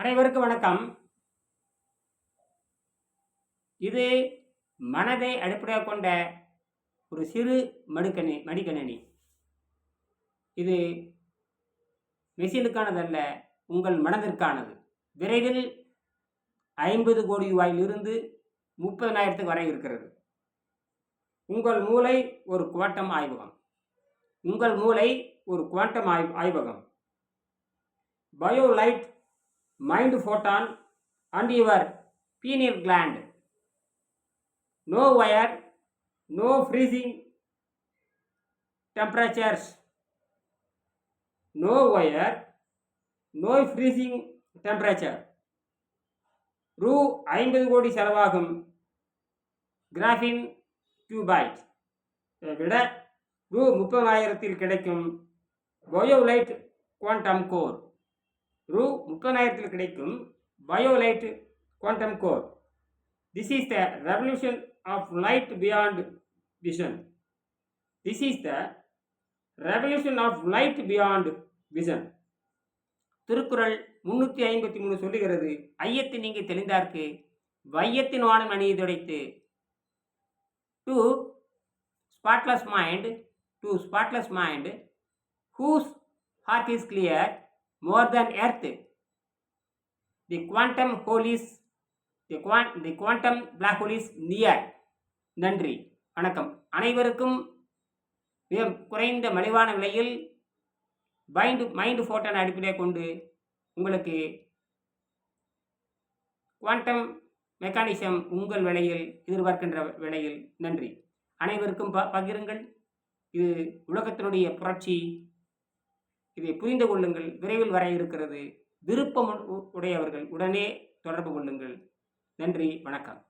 அனைவருக்கும் வணக்கம். இது மனதை அடிப்படையாக கொண்ட ஒரு சிறு மடுக்கணி மடிக்கணினி. இது மெஷினுக்கானதல்ல உங்கள் மனதிற்கானது. விரைவில் ஐம்பது கோடி ரூபாயிலிருந்து முப்பதனாயிரத்துக்கு வரை இருக்கிறது. உங்கள் மூளை ஒரு குவாண்டம் ஆய்வகம். உங்கள் மூளை ஒரு குவாண்டம் ஆய் ஆய்வகம். பயோலைட் mind photon and your pineal gland. No wire, no freezing temperatures. No wire, no freezing temperature. ரூ ஐம்பது கோடி செலவாகும் கிராஃபின் டியூபைட் விட ரூ முப்பதாயிரத்தில் கிடைக்கும் பயோலைட் குவாண்டம் கோர் ரூ கிடைக்கும் Biolite quantum core this is the revolution of light beyond vision this is the revolution of light beyond vision Thirukkural முன்னூற்றி ஐம்பத்தி மூணு சொல்லுகிறது ஐயத்தை நீங்கள் தெளிந்தார்க்கு வையத்தின் வானம் அணியை துடைத்து to spotless mind to spotless mind whose heart is clear more than earth the quantum hole is the quant the quantum black hole is near. நன்றி வணக்கம். அனைவருக்கும் மிக குறைந்த மலிவான விலையில் மைண்டு மைண்டு ஃபோட்டோன் அடிப்படையை கொண்டு உங்களுக்கு குவாண்டம் மெக்கானிசம் உங்கள் விலையில் எதிர்பார்க்கின்ற விலையில் நன்றி. அனைவருக்கும் ப பகிருங்கள். இது உலகத்தினுடைய புரட்சி. இதை புரிந்து கொள்ளுங்கள். விரைவில் வர இருக்கிறது. விருப்பம் உடையவர்கள் உடனே தொடர்பு கொள்ளுங்கள். நன்றி வணக்கம்.